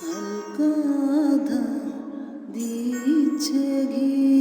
হালকা আধা দিচ্ছে ঘি